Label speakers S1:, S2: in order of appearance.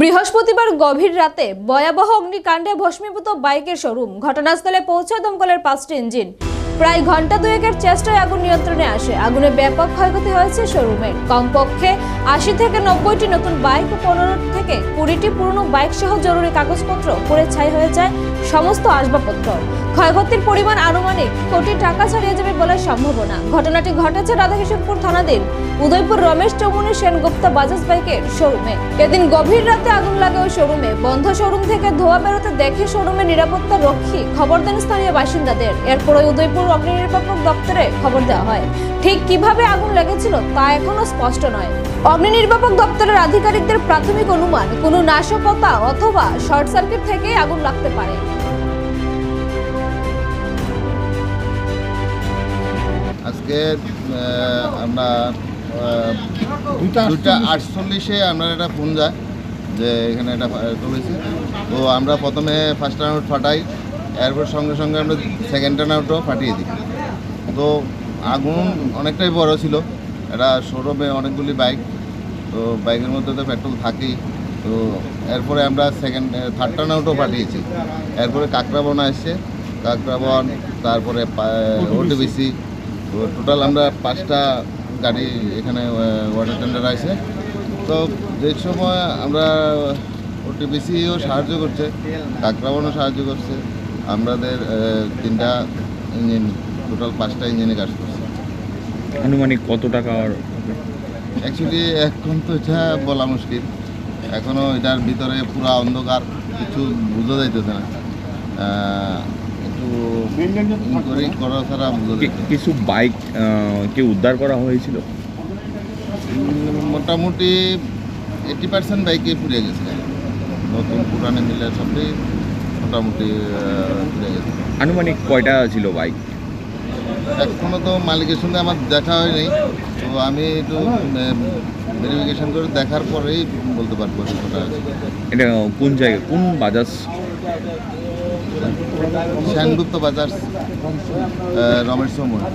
S1: বৃহস্পতিবার গভীর রাতে ভয়াবহ অগ্নিকাণ্ডে ভস্মীভূত বাইকের শোরুম ঘটনাস্থলে পৌঁছে দমকলের পাঁচটি ইঞ্জিন। প্রায় ঘণ্টা দুয়েকের চেষ্টায় আগুন নিয়ন্ত্রণে আসে। আগুনে ব্যাপক ক্ষয়ক্ষতি হয়েছে শোরুমের কমপক্ষে আশি থেকে নব্বইটি নতুন বাইক ও পনেরো থেকে কুড়িটি পুরনো বাইক সহ জরুরি কাগজপত্র পুড়ে ছাই হয়ে যায় সমস্ত আসবাবপত্র। ক্ষয়ক্ষতির পরিমাণ আনুমানিক কোটি টাকা ছাড়িয়ে যাবে বলে সম্ভাবনা। ঘটনাটি ঘটেছে রাধাকিশোরপুর থানাধীন উদয়পুর রমেশ চৌমুনি সেনগুপ্তা বাজাজ বাইকের শোরুমে। এদিন গভীর রাতে আগুন লাগে ওই শোরুমে। বন্ধ শোরুম থেকে ধোয়া বেরোতে দেখে শোরুমের নিরাপত্তা রক্ষী খবর দেন স্থানীয় বাসিন্দাদের। এরপর উদয়পুর অগ্নি নির্বাপক দপ্তরে খবর দেওয়া হয়। ঠিক কীভাবে আগুন লেগেছিল তা এখনও স্পষ্ট নয়। অগ্নি নির্বাপক দপ্তরের আধিকারিকদের প্রাথমিক অনুমান, কোনো নাশকতা অথবা শর্ট সার্কিট থেকে আগুন লাগতে পারে।
S2: আজকে আমরা দুটা আটচল্লিশে আমরা একটা ফোন যায়, যে এখানে একটা তুলেছে। তো আমরা প্রথমে ফার্স্ট টার্ন ফাটাই। এরপর সঙ্গে সঙ্গে আমরা সেকেন্ড টার্ন আউটও ফাটিয়ে দিই। তো আগুন অনেকটাই বড় ছিল। এটা শোরুমে অনেকগুলি বাইক তো বাইকের মধ্যে তো পেট্রোল থাকেই। তো এরপরে আমরা সেকেন্ড থার্ড টার্ন আউটও পাঠিয়েছি এরপরে কাকরাবন আসছে। কাকরাবন, তারপরে ওটিবিসি তো টোটাল আমরা পাঁচটা গাড়ি এখানে ওয়াটার টেন্ডার আছে। তো যে সময় আমরা ওটিবিসিও সাহায্য করছে, কাকরাবনও সাহায্য করছে। আমাদের তিনটা ইঞ্জিন টোটাল পাঁচটা ইঞ্জিনে কাজ করছে।
S3: আনুমানিক কত টাকার
S2: অ্যাকচুয়ালি এখন তো এটা বলা মুশকিল। এখনও এটার ভিতরে পুরো অন্ধকার কিছু বোঝা যাইতেছে না। একটু ইনকোয়ারি করা ছাড়া
S3: কিছু বাইক কি উদ্ধার করা হয়েছিল?
S2: মোটামুটি এইটি পার্সেন্ট বাইকে পুড়ে গেছে। নতুন পুরানো মিলে সবই মোটামুটি গেছে
S3: আনুমানিক কয়টা ছিল বাইক?
S2: এখনও তো মালিকের সঙ্গে আমার দেখা হয়নি। তো আমি একটু ভেরিফিকেশন করে দেখার পরেই বলতে পারব আছে।
S3: এটা কোন জায়গায় কোন বাজাজ?
S2: শ্যানগুপ্ত বাজার রমেশ চৌমুনি